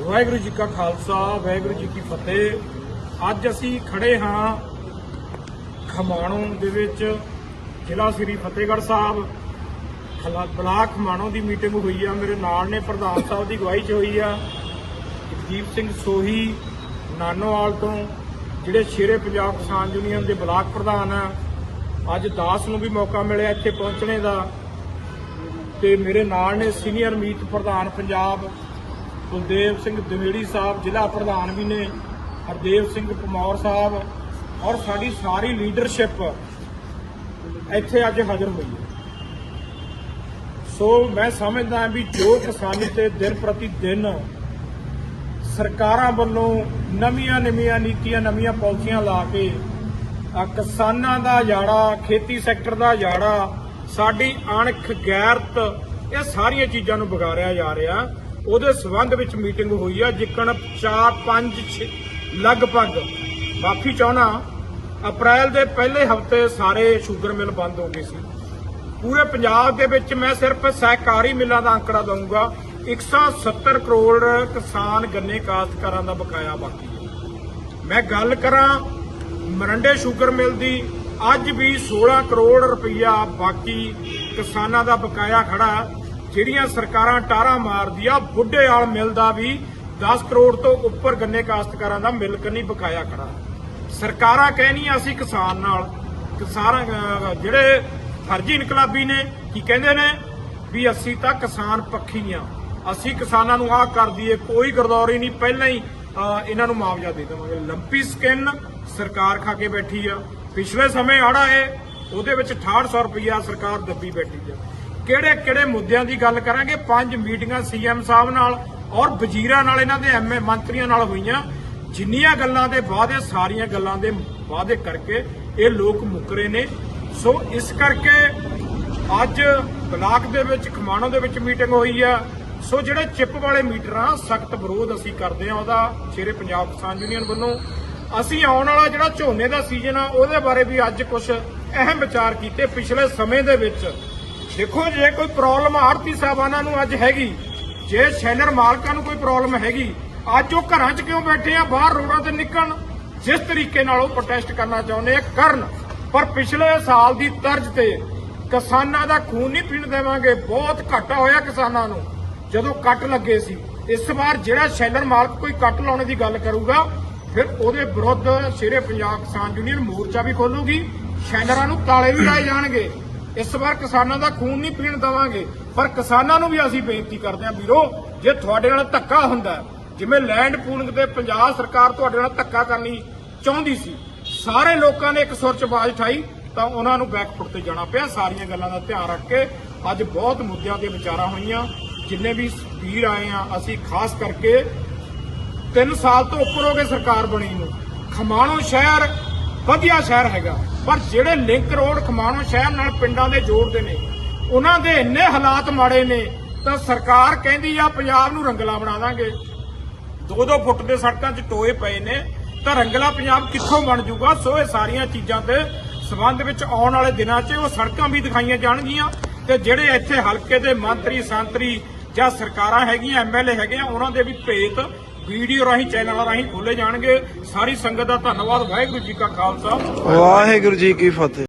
ਵਾਹਿਗੁਰੂ ਜੀ ਕਾ ਖਾਲਸਾ, ਵਾਹਿਗੁਰੂ ਜੀ ਕੀ ਫਤਿਹ। ਅੱਜ ਅਸੀਂ ਖੜੇ ਹਾਂ ਖਮਾਣੋਂ ਦੇ ਵਿੱਚ, ਜ਼ਿਲ੍ਹਾ ਸ੍ਰੀ ਫਤਿਹਗੜ੍ਹ ਸਾਹਿਬ। ਖਲਾ- ਬਲਾਕ ਖਮਾਣੋਂ ਦੀ ਮੀਟਿੰਗ ਹੋਈ ਆ, ਮੇਰੇ ਨਾਲ ਨੇ ਪ੍ਰਧਾਨ ਸਾਹਿਬ ਦੀ ਅਗਵਾਈ 'ਚ ਹੋਈ ਆ। ਜਗਦੀਪ ਸਿੰਘ ਸੋਹੀ, ਨਾਨੋਵਾਲ ਤੋਂ, ਜਿਹੜੇ ਸ਼ੇਰੇ ਪੰਜਾਬ ਕਿਸਾਨ ਯੂਨੀਅਨ ਦੇ ਬਲਾਕ ਪ੍ਰਧਾਨ ਆ। ਅੱਜ ਦਾਸ ਨੂੰ ਵੀ ਮੌਕਾ ਮਿਲਿਆ ਇੱਥੇ ਪਹੁੰਚਣੇ ਦਾ। ਤੇ ਮੇਰੇ ਨਾਲ ਨੇ ਸੀਨੀਅਰ ਮੀਤ ਪ੍ਰਧਾਨ ਪੰਜਾਬ ਕੁਲਦੇਵ ਸਿੰਘ ਦਵੇੜੀ ਸਾਹਿਬ, ਜ਼ਿਲ੍ਹਾ ਪ੍ਰਧਾਨ ਵੀ ਨੇ, ਹਰਦੇਵ ਸਿੰਘ ਪਮੌਰ ਸਾਹਿਬ ਔਰ ਸਾਡੀ ਸਾਰੀ ਲੀਡਰਸ਼ਿਪ ਇੱਥੇ ਅੱਜ ਹਾਜ਼ਰ ਹੋਈ ਹੈ। ਸੋ ਮੈਂ ਸਮਝਦਾ ਵੀ ਜੋ ਕਿਸਾਨੀ ਤੇ ਦਿਨ ਪ੍ਰਤੀ ਦਿਨ ਸਰਕਾਰਾਂ ਵੱਲੋਂ ਨਵੀਆਂ ਨਵੀਆਂ ਨੀਤੀਆਂ, ਨਵੀਆਂ ਪਾਲਿਸੀਆਂ ਲਾ ਕੇ ਕਿਸਾਨਾਂ ਦਾ ਜਾੜਾ, ਖੇਤੀ ਸੈਕਟਰ ਦਾ ਜਾੜਾ, ਸਾਡੀ ਅਣਖ ਗੈਰਤ ਇਹ ਸਾਰੀਆਂ ਚੀਜ਼ਾਂ ਨੂੰ ਵਿਗਾੜਿਆ ਜਾ ਰਿਹਾ। ਉਹਦੇ ਸਬੰਧ ਵਿੱਚ ਮੀਟਿੰਗ ਹੋਈ ਆ, ਜਿੱਕਣ 4 5 ਲਗਭਗ। ਮਾਫੀ ਚਾਹਣਾ ਅਪ੍ਰੈਲ ਦੇ ਪਹਿਲੇ ਹਫ਼ਤੇ ਸਾਰੇ ਸ਼ੂਗਰ ਮਿਲ ਬੰਦ ਹੋ ਗਏ ਸੀ। ਪੂਰੇ ਪੰਜਾਬ ਦੇ ਵਿੱਚ ਮੈਂ ਸਿਰਫ ਸਹਿਕਾਰੀ ਮਿੱਲਾਂ ਦਾ ਅੰਕੜਾ ਦਊਂਗਾ। 170 ਕਰੋੜ ਕਿਸਾਨ ਗੰਨੇ ਕਾਸ਼ਤਕਾਰਾਂ ਦਾ ਬਕਾਇਆ ਬਾਕੀ ਹੈ। ਮੈਂ ਗੱਲ ਕਰਾਂ ਮਰੰਡੇ ਸ਼ੂਗਰ ਮਿਲ ਦੀ। ਅੱਜ ਵੀ 16 ਕਰੋੜ ਰੁਪਈਆ ਬਾਕੀ ਕਿਸਾਨਾਂ ਦਾ ਬਕਾਇਆ ਖੜਾ। ਜਿਹੜੀਆਂ ਸਰਕਾਰਾਂ ਟਾਰਾ ਮਾਰਦੀਆਂ ਬੁੱਢੇ ਆਲ ਮਿਲ ਦਾ ਵੀ 10 ਕਰੋੜ ਤੋਂ ਉੱਪਰ ਗੰਨੇ ਕਾਸ਼ਤਕਾਰਾਂ ਦਾ ਮਿਲ ਨਹੀਂ ਬਕਾਇਆ ਖੜਾ। ਸਰਕਾਰਾਂ ਕਹਿਣੀਆਂ ਅਸੀਂ ਕਿਸਾਨ ਨਾਲ ਕਿਸਾਨ ਜਿਹੜੇ ਫਰਜ਼ੀ ਇਨਕਲਾਬੀ ਨੇ, ਕੀ ਕਹਿੰਦੇ ਨੇ? ਵੀ ਅਸੀਂ ਤਾਂ ਕਿਸਾਨ ਪੱਖੀ ਆ। ਅਸੀਂ ਕਿਸਾਨਾਂ ਨੂੰ ਆਹ ਕਰ ਦਈਏ, ਕੋਈ ਗਰਦੌਰੀ ਨਹੀਂ, ਪਹਿਲਾਂ ਹੀ ਇਹਨਾਂ ਨੂੰ ਮੁਆਵਜ਼ਾ ਦੇ ਦੇਵਾਂਗੇ। ਲੰਪੀ ਸਕਿਨ ਸਰਕਾਰ ਖਾ ਕੇ ਬੈਠੀ ਆ। ਪਿਛਲੇ ਸਮੇਂ ਆੜਾ ਹੈ ਉਹਦੇ ਵਿੱਚ 6800 ਰੁਪਈਆ ਸਰਕਾਰ ਦੱਬੀ ਬੈਠੀ ਆ। ਕਿਹੜੇ ਕਿਹੜੇ ਮੁੱਦਿਆਂ ਦੀ ਗੱਲ ਕਰਾਂਗੇ? ਪੰਜ ਮੀਟਿੰਗਾਂ ਸੀਐਮ ਸਾਹਿਬ ਨਾਲ ਔਰ ਵਜ਼ੀਰਾਂ ਨਾਲ ਇਹਨਾਂ ਦੇ ਐਮਏ ਮੰਤਰੀਆਂ ਨਾਲ ਹੋਈਆਂ। ਜਿੰਨੀਆਂ ਗੱਲਾਂ ਦੇ ਵਾਅਦੇ, ਸਾਰੀਆਂ ਗੱਲਾਂ ਦੇ ਵਾਅਦੇ ਕਰਕੇ ਇਹ ਲੋਕ ਮੁੱਕਰੇ ਨੇ। ਸੋ ਇਸ ਕਰਕੇ ਅੱਜ ਬਲਾਕ ਦੇ ਵਿੱਚ, ਖਮਾਣੋ ਦੇ ਵਿੱਚ ਮੀਟਿੰਗ ਹੋਈ ਆ। ਸੋ ਜਿਹੜੇ ਚਿੱਪ ਵਾਲੇ ਮੀਟਰ ਆ ਸਖਤ ਵਿਰੋਧ ਅਸੀਂ ਕਰਦੇ ਆ ਉਹਦਾ ਸ਼ੇਰੇ ਪੰਜਾਬ ਕਿਸਾਨ ਯੂਨੀਅਨ ਵੱਲੋਂ। ਅਸੀਂ ਆਉਣ ਵਾਲਾ ਜਿਹੜਾ ਝੋਨੇ ਦਾ ਸੀਜ਼ਨ ਆ, ਉਹਦੇ ਬਾਰੇ ਵੀ ਅੱਜ ਕੁਝ ਅਹਿਮ ਵਿਚਾਰ ਕੀਤੇ ਪਿਛਲੇ ਸਮੇਂ ਦੇ ਵਿੱਚ। ਦੇਖੋ, ਜੇ ਕੋਈ ਪ੍ਰੋਬਲਮ ਆੜਤੀ ਸਾਹਿਬਾਨਾਂ ਨੂੰ ਅੱਜ ਹੈਗੀ, ਜੇ ਸ਼ੈਲਰ ਮਾਲਕਾਂ ਨੂੰ ਕੋਈ ਪ੍ਰੋਬਲਮ ਹੈਗੀ, ਅੱਜ ਉਹ ਘਰਾਂ 'ਚ ਕਿਉਂ ਬੈਠੇ ਆ? ਬਾਹਰ ਰੋਡਾਂ ਤੇ ਨਿਕਲਣ। ਜਿਸ ਤਰੀਕੇ ਨਾਲ ਉਹ ਪ੍ਰੋਟੈਸਟ ਕਰਨਾ ਚਾਹੁੰਦੇ ਆ, ਕਰਨ। ਪਰ ਪਿਛਲੇ ਸਾਲ ਦੀ ਤਰਜ਼ ਤੇ ਕਿਸਾਨਾਂ ਦਾ ਖੂਨ ਨਹੀਂ ਪੀਣ ਦੇਵਾਂਗੇ। ਬਹੁਤ ਘਾਟਾ ਹੋਇਆ ਕਿਸਾਨਾਂ ਨੂੰ। ਜਦੋਂ ਕੱਟ ਲੱਗੇ ਸੀ, ਇਸ ਵਾਰ ਜਿਹੜਾ ਸ਼ੈਲਰ ਮਾਲਕ ਕੋਈ ਕੱਟ ਲਾਉਣੇ ਦੀ ਗੱਲ ਕਰੂਗਾ, ਫਿਰ ਉਹਦੇ ਵਿਰੁੱਧ ਸ਼ੇਰੇ ਪੰਜਾਬ ਕਿਸਾਨ ਯੂਨੀਅਨ ਮੋਰਚਾ ਵੀ ਖੋਲੂਗੀ। ਸ਼ੈਲਰਾਂ ਨੂੰ ਤਾਲੇ ਵੀ ਲਾਏ ਜਾਣਗੇ। ਇਸ ਵਾਰ ਕਿਸਾਨਾਂ ਦਾ ਖੂਨ ਨਹੀਂ ਪੀਣ ਦੇਵਾਂਗੇ। ਪਰ ਕਿਸਾਨਾਂ ਨੂੰ ਵੀ ਅਸੀਂ ਬੇਨਤੀ ਕਰਦੇ ਹਾਂ ਵੀਰੋ, ਜੇ ਤੁਹਾਡੇ ਨਾਲ ਧੱਕਾ ਹੁੰਦਾ ਜਿਵੇਂ ਲੈਂਡ ਪੂਲਿੰਗ ਤੇ ਪੰਜਾਬ ਸਰਕਾਰ ਤੁਹਾਡੇ ਨਾਲ ਧੱਕਾ ਕਰਨੀ ਚਾਹੁੰਦੀ ਸੀ, ਸਾਰੇ ਲੋਕਾਂ ਨੇ ਇੱਕ ਸੁਰ ਚ ਆਵਾਜ਼ ਉਠਾਈ, ਤਾਂ ਉਹਨਾਂ ਨੂੰ ਬੈਕਫੁੱਟ ਤੇ ਜਾਣਾ ਪਿਆ। ਸਾਰੀਆਂ ਗੱਲਾਂ ਦਾ ਧਿਆਨ ਰੱਖ ਕੇ ਅੱਜ ਬਹੁਤ ਮੁੱਦਿਆਂ ਤੇ ਵਿਚਾਰਾਂ ਹੋਈਆਂ। ਜਿੰਨੇ ਵੀ ਵੀਰ ਆਏ ਆ, ਅਸੀਂ ਖਾਸ ਕਰਕੇ 3 ਸਾਲ ਤੋਂ ਉੱਪਰ ਹੋ ਗਏ ਸਰਕਾਰ ਬਣੀ ਨੂੰ। ਖਮਾਣੋ ਸ਼ਹਿਰ, ਵਧੀਆ ਸ਼ਹਿਰ ਹੈਗਾ। ਪਰ ਜਿਹੜੇ ਲਿੰਕ ਰੋਡ ਖਮਾਣੋ ਸ਼ਹਿਰ ਨਾਲ ਪਿੰਡਾਂ ਦੇ ਜੋੜਦੇ ਨੇ, ਉਹਨਾਂ ਦੇ ਇੰਨੇ ਹਾਲਾਤ ਮਾੜੇ ਨੇ, ਤਾਂ ਸਰਕਾਰ ਕਹਿੰਦੀ ਆ ਪੰਜਾਬ ਨੂੰ ਰੰਗਲਾ ਬਣਾ ਦਾਂਗੇ। ਦੋ ਦੋ ਫੁੱਟ ਦੇ ਸੜਕਾਂ 'ਚ ਟੋਏ ਪਏ ਨੇ, ਤਾਂ ਰੰਗਲਾ ਪੰਜਾਬ ਕਿੱਥੋਂ ਬਣ ਜਾਊਗਾ ਸੋ ਇਹ ਸਾਰੀਆਂ ਚੀਜ਼ਾਂ ਤੇ ਸਬੰਧ ਵਿੱਚ ਆਉਣ ਵਾਲੇ ਦਿਨਾਂ 'ਚ ਉਹ ਸੜਕਾਂ ਵੀ ਦਿਖਾਈਆਂ ਜਾਣਗੀਆਂ, ਤੇ ਜਿਹੜੇ ਇੱਥੇ ਹਲਕੇ ਦੇ ਮੰਤਰੀ, ਸੰਤਰੀ ਜਾਂ ਸਰਕਾਰਾਂ ਹੈਗੀਆਂ ਐਮਐਲਏ ਹੈਗੇ ਆ, ਉਹਨਾਂ ਦੇ ਵੀ ਭੇਤ ਵੀਡੀਓ ਰਾਹੀਂ, ਚੈਨਲਾਂ ਰਾਹੀਂ ਖੋਲੇ ਜਾਣਗੇ। ਸਾਰੀ ਸੰਗਤ ਦਾ ਧੰਨਵਾਦ। ਵਾਹਿਗੁਰੂ ਜੀ ਕਾ ਖਾਲਸਾ। ਵਾਹਿਗੁਰੂ ਜੀ ਕੀ ਫਤਿਹ।